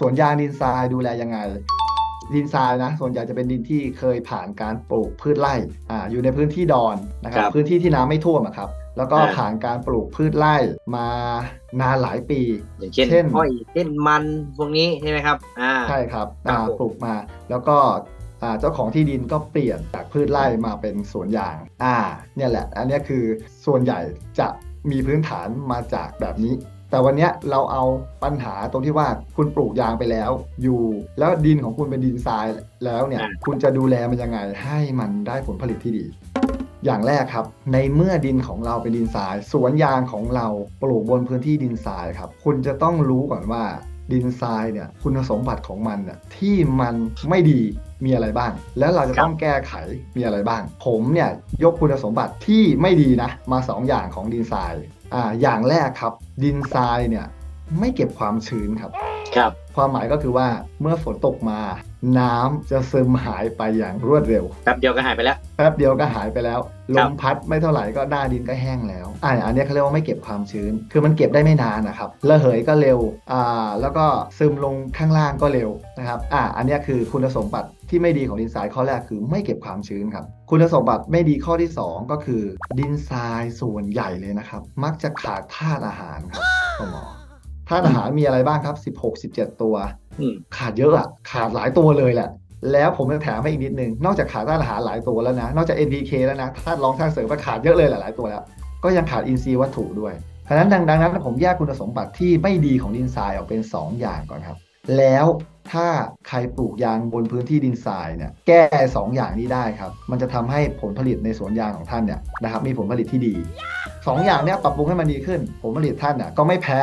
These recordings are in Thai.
สวนยางดินทรายดูแลยังไง ดินทรายนะ ส่วนใหญ่จะเป็นดินที่เคยผ่านการปลูกพืชไร่อ่าอยู่ในพื้นที่ดอนนะครับครับพื้นที่ที่น้ำไม่ท่วมอะครับ แล้วก็อ่าผ่านการปลูกพืชไร่มานานหลายปี อย่างเช่นเช่นอ้อยเช่นมันพวกนี้ใช่ไหมครับอ่าใช่ครับครับอ่าผมปลูกมาแล้วก็อ่าเจ้าของที่ดินก็เปลี่ยนจากพืชไร่มาเป็นสวนยาง อ่า เนี่ยแหละ อันเนี้ยคือส่วนใหญ่จะมีพื้นฐานมาจากแบบนี้ แต่วันเนี้ยเราเอาปัญหาตรงที่ว่าคุณปลูกยางไปแล้ว อยู่ แล้วดินของคุณเป็นดินทรายแล้วเนี่ยอ่าคุณจะดูแลมันยังไงให้มันได้ผลผลิตที่ดีอย่างแรกครับ ในเมื่อดินของเราเป็นดินทราย สวนยางของเราปลูกบนพื้นที่ดินทรายครับ คุณจะต้องรู้ก่อนว่าดินทรายเนี่ยคุณสมบัติของมันเนี่ยที่มันไม่ดี มีอะไรบ้าง แล้วเราจะต้องแก้ไขมีอะไรบ้าง ผมเนี่ยยกคุณสมบัติที่ไม่ดีนะ มาสองอย่างของดินทรายอ่าอย่างแรกครับ ดินทรายเนี่ยไม่เก็บความชื้นครับ ครับ ความหมายก็คือว่าเมื่อฝนตกมา น้ำจะซึมหายไปอย่างรวดเร็ว แป๊บเดียวก็หายไปแล้ว แป๊บเดียวก็หายไปแล้วลครับมพัดไม่เท่าไหร่ก็หน้าดินก็แห้งแล้วอ่าอันเนี้ยเขาเรียกว่าไม่เก็บความชื้น คือมันเก็บได้ไม่นานนะครับ ระเหยก็เร็ว อ่า แล้วก็ซึมลงข้างล่างก็เร็วนะครับ อ่า อันเนี้ยคือคุณสมบัติที่ไม่ดีของดินทรายข้อแรกคือไม่เก็บความชื้นครับ คุณสมบัติไม่ดีข้อที่ 2 ก็คือ ดินทรายส่วนใหญ่เลยนะครับ มักจะขาดธาตุอาหารครับคุณหมอธาตุอาหารมีอะไรบ้างครับ 16-17 ตัวอืม ขาดเยอะอะขาดหลายตัวเลยแหละ แล้วผมจะแถมให้อีกนิดนึง นอกจากขาดธาตุอาหารหลายตัวแล้วนะ นอกจาก NPK แล้วนะธาตุรองธาตุเสริมก็ขาดเยอะเลยหลาย ๆ ตัวแล้ว ก็ยังขาดอินทรีย์วัตถุด้วยเพราะนั้นดังนั้นผมแยกคุณสมบัติที่ไม่ดีของดินทรายออกเป็น 2 อย่างก่อนครับ แล้วถ้าใครปลูกยางบนพื้นที่ดินทรายเนี่ยแก้ 2 อย่างนี้ได้ครับ มันจะทำให้ผลผลิตในสวนยางของท่านเนี่ยนะครับมีผลผลิตที่ดีสองอย่างเนี้ยปรับปรุงให้มันดีขึ้น ผลผลิตท่านน่ะก็ไม่แพ้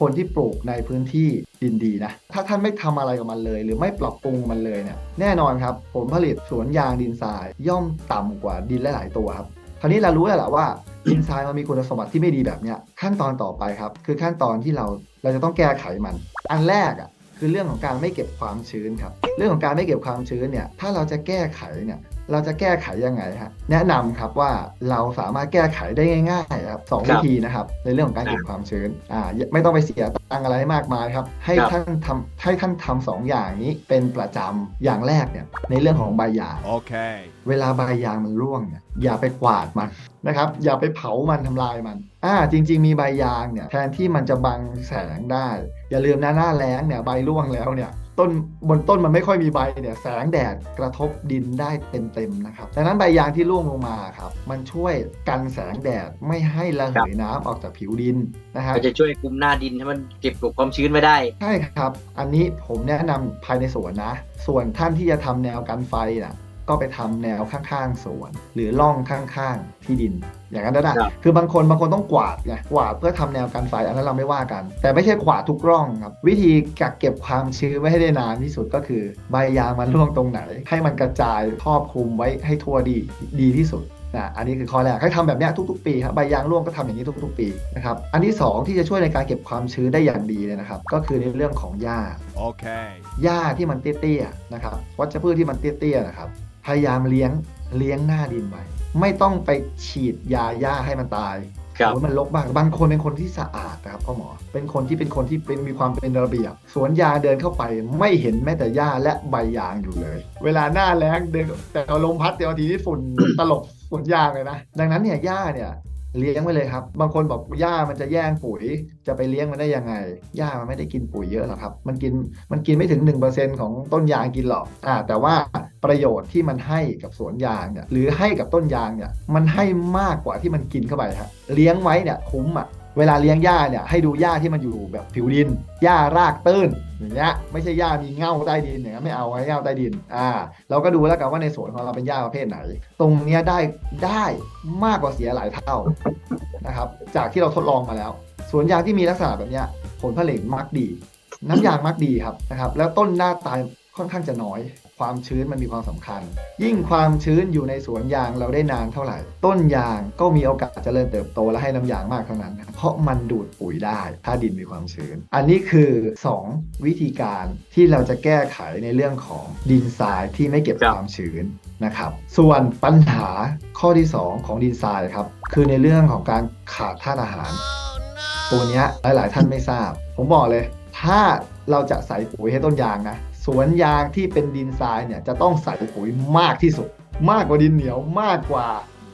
คนที่ปลูกในพื้นที่ดินดีนะ ถ้าท่านไม่ทำอะไรกับมันเลย หรือไม่ปรับปรุงมันเลยเนี่ยแน่นอนครับ ผลผลิตสวนยางดินทรายย่อมต่ำกว่าดินหลายๆตัวครับคราวนี้เรารู้แล้วแหละว่าดินทรายมันมีคุณสมบัติที่ไม่ดีแบบเนี้ยขั้นตอนต่อไปครับ คือขั้นตอนที่เราเราจะต้องแก้ไขมัน อันแรกอะคือเรื่องของการไม่เก็บความชื้นครับ เรื่องของการไม่เก็บความชื้นเนี่ย ถ้าเราจะแก้ไขเนี่ย เราจะแก้ไขยังไงฮะแนะนำครับว่าเราสามารถแก้ไขได้ง่ายๆครับสองครัวิบธีนะครับ ในเรื่องของการเก็บความชื้นอ่าไม่ต้องไปเสียตังค์อะไรมากมายครับ ให้ครับท่านทำให้ท่านทำสองอย่างนี้เป็นประจำอย่างแรกเนี่ยในเรื่องของใบยาง Okay. เวลาใบยางมันร่วงเนี่ยอย่าไปกวาดมันนะครับอย่าไปเผามันทำลายมันอ่าจริง ๆ มีใบยางเนี่ยแทนที่มันจะบังแสงได้ อย่าลืมนะหน้าแล้งเนี่ยใบร่วงแล้วเนี่ย ต้นบนต้นมันไม่ค่อยมีใบเนี่ยแสงแดดกระทบดินได้เต็มๆนะครับดังนั้นใบยางที่ร่วงลงมาครับมันช่วยกันแสงแดดไม่ให้ระเหยน้ำออกจากผิวดินนะครับก็จะช่วยคุมหน้าดินให้มันเก็บเกบความชื้นไว้ได้ใช่ครับ อันนี้ผมแนะนำภายในสวนนะ ส่วนท่านที่จะทำแนวกันไฟน่ะ ก็ไปทำแนวข้างๆสวน หรือล่องข้างๆที่ดิน อย่างนั้นได้ครับคือบางคนบางคนต้องกวาดไงกวาดเพื่อทำแนวกันไฟอันนั้นเราไม่ว่ากัน แต่ไม่ใช่กวาดทุกร่องครับ วิธีกักเก็บความชื้นไว้ให้ได้นานที่สุดก็คือใบยางมันร่วงตรงไหน ให้มันกระจายครอบคลุมไว้ให้ทั่วดีดีที่สุดนะอันนี้คือข้อแรกให้ทำแบบเนี้ยทุกๆ ปีครับใบยางร่วงก็ทำอย่างนี้ทุกๆ ปีนะครับอันที่สองที่จะช่วยในการเก็บความชื้นได้อย่างดีเลยนะครับ ก็คือในเรื่องของหญ้า Okay. หญ้าที่มันเตี้ยๆนะครับวัชพืชที่มันเตี้ยๆนะครับ พยายามเลี้ยงเลี้ยงหน้าดินไว้ไม่ต้องไปฉีดยาหญ้าให้มันตายครับโอ้ยมันรกบ้างบางคนเป็นคนที่สะอาดนะครับพ่อหมอ เป็นคนที่เป็นคนที่เป็นมีความเป็นระเบียบ สวนยางเดินเข้าไปไม่เห็นแม้แต่หญ้าและใบยางอยู่เลย เวลาหน้าแล้งเดินแต่เอาลมพัดเดียวทีนี้ฝุ่นตลบสวนยางเลยนะ ดังนั้นเนี่ยหญ้าเนี่ย เลี้ยงไว้เลยครับ บางคนบอกหญ้ามันจะแย่งปุ๋ย จะไปเลี้ยงมันได้ยังไงหญ้ามันไม่ได้กินปุ๋ยเยอะหรอกครับ มันกินมันกินไม่ถึง 1%ของต้นยางกินหรอกอ่าแต่ว่าประโยชน์ที่มันให้กับสวนยางเนี่ยหรือให้กับต้นยางเนี่ยมันให้มากกว่าที่มันกินเข้าไปฮะเลี้ยงไว้เนี่ยคุ้มอะเวลาเลี้ยงหญ้าเนี่ยให้ดูหญ้าที่มันอยู่แบบผิวดินหญ้ารากตื้น อย่างเงี้ยไม่ใช่หญ้ามีเง่าใต้ดินอย่างเงี้ยไม่เอาไว้เง่าใต้ดินอ่าเราก็ดูแล้วกันว่าในสวนของเราเป็นหญ้าประเภทไหน ตรงเนี้ยได้ได้มากกว่าเสียหลายเท่านะครับจากที่เราทดลองมาแล้ว สวนยางที่มีลักษณะแบบเนี้ยผลผลิตมักดี น้ำยางมักดีครับนะครับแล้วต้นหน้าตายค่อนข้างจะน้อย ความชื้นมันมีความสำคัญ ยิ่งความชื้นอยู่ในสวนยางเราได้นานเท่าไหร่ ต้นยางก็มีโอกาสเจริญเติบโตและให้น้ำยางมากเท่านั้น เพราะมันดูดปุ๋ยได้ ถ้าดินมีความชื้น อันนี้คือ 2 วิธีการที่เราจะแก้ไขในเรื่องของดินทรายที่ไม่เก็บความชื้นนะครับ ส่วนปัญหาข้อที่ 2 ของดินทรายครับคือในเรื่องของการขาดธาตุอาหาร ตัวนี้ยหลาย ๆ ท่านไม่ทราบ ผมบอกเลย ถ้าเราจะใส่ปุ๋ยให้ต้นยางนะ สวนยางที่เป็นดินทรายเนี่ยจะต้องใส่ปุ๋ยมากที่สุด มากกว่าดินเหนียวมากกว่า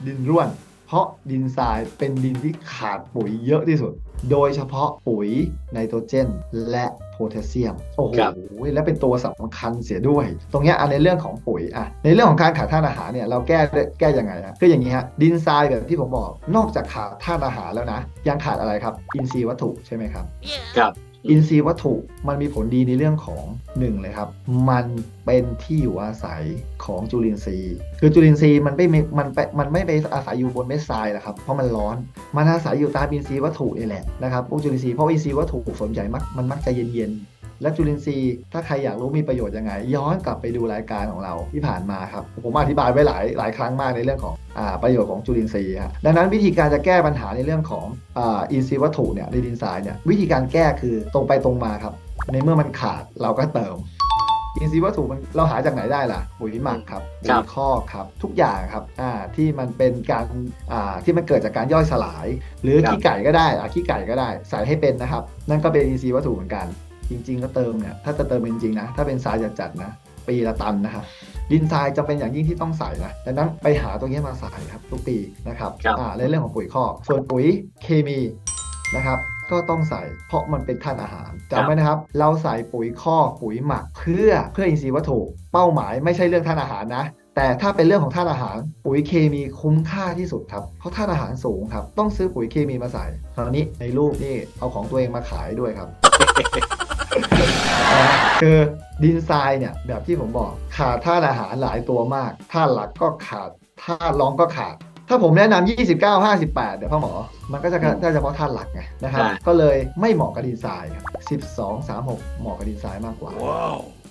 ดินร่วน เพราะดินทรายเป็นดินที่ขาดปุ๋ยเยอะที่สุด โดยเฉพาะปุ๋ยไนโตรเจน และโพแทสเซียมโอ้โหครับและเป็นตัวสำคัญเสียด้วย ตรงเนี้ยอันในเรื่องของปุ๋ยอะในเรื่องของการขาดธาตุอาหารเนี่ยเราแก้ด้วยแก้ยังไงฮะก็อย่างนี้ฮะดินทรายแบบที่ผมบอกนอกจากขาดธาตุอาหารแล้วนะ ยังขาดอะไรครับ อินทรีย์วัตถุใช่ไหมครับครับ อินทรีย์วัตถุมันมีผลดีในเรื่องของหนึ่งเลยครับ มันเป็นที่อยู่อาศัยของจุลินทรีย์ คือจุลินทรีย์มันไม่มันไปมันไม่ไปอาศัยอยู่บนเม็ดทรายหรอกครับ เพราะมันร้อน มันอาศัยอยู่ตามอินทรีย์วัตถุนี่แหละนะครับพวกจุลินทรีย์เพราะอินทรีย์วัตถุส่วนใหญ่มักมันมักจะเย็นๆ และจุลินทรีย์ ถ้าใครอยากรู้มีประโยชน์ยังไง ย้อนกลับไปดูรายการของเราที่ผ่านมาครับ ผมอธิบายไว้หลายหลายครั้งมากในเรื่องของอ่าประโยชน์ของจุลินทรีย์ฮะดังนั้นวิธีการจะแก้ปัญหาในเรื่องของอ่าอินทรีย์วัตถุเนี่ยในดินทรายเนี่ยวิธีการแก้คือตรงไปตรงมาครับ ในเมื่อมันขาดเราก็เติมอินทรีย์วัตถุมันเราหาจากไหนได้ล่ะปุ๋ยหมักครับครัปุ๋บยคอกครับทุกอย่างครับอ่าที่มันเป็นการอ่าที่มันเกิดจากการย่อยสลาย หรือครับขี้ไก่ก็ได้อะขี้ไก่ก็ได้ ใส่ให้เป็นนะครับ นั่นก็เป็นอินทรีย์วัตถุเหมือนกัน จริง ๆ ก็เติมเนี่ยถ้าจะเติมจริงๆนะถ้าเป็นทรายจัดๆนะปีละตันนะครับดินทรายจะเป็นอย่างยิ่งที่ต้องใส่นะดังนั้นไปหาตัวนี้มาใส่ครับทุกปีนะครับครับอ่าในเรื่องของปุ๋ยคอกส่วนปุ๋ยเคมีนะครับก็ต้องใส่เพราะมันเป็นธาตุอาหารจำไว้นะครับ เราใส่ปุ๋ยคอกปุ๋ยหมักเพื่อเพื่ออินทรีย์วัตถุเป้าหมายไม่ใช่เรื่องธาตุอาหารนะแต่ถ้าเป็นเรื่องของธาตุอาหาร ปุ๋ยเคมีคุ้มค่าที่สุดครับ เพราะธาตุอาหารสูงครับ ต้องซื้อปุ๋ยเคมีมาใส่คราวนี้ในรูปนี่เอาของตัวเองมาขายด้วยครับนะ คือดินทรายเนี่ยแบบที่ผมบอกขาดธาตุอาหารหลายตัวมากธาตุหลักก็ขาดธาตุรองก็ขาด ถ้าผมแนะนำ29 58 เดี๋ยวพ่อหมอ มันก็จะอืมได้เฉพาะธาตุหลักไงนะครับใช่ก็เลยไม่เหมาะกับดินทรายครับ12 36 เหมาะกับดินทรายมากกว่า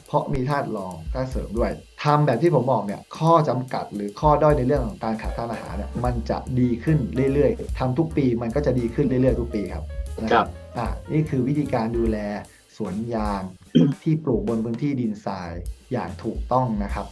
เพราะมีธาตุรองธาตุเสริมด้วยทำแบบที่ผมบอกเนี่ยข้อจำกัดหรือข้อด้อยในเรื่องของการขาดธาตุอาหารเนี่ยมันจะดีขึ้นเรื่อยๆทำทุกปีมันก็จะดีขึ้นเรื่อยๆทุกปีครับนะครับอะนี่คือวิธีการดูแล สวนยางที่ปลูกบนพื้นที่ดินทรายอย่างถูกต้องนะครับ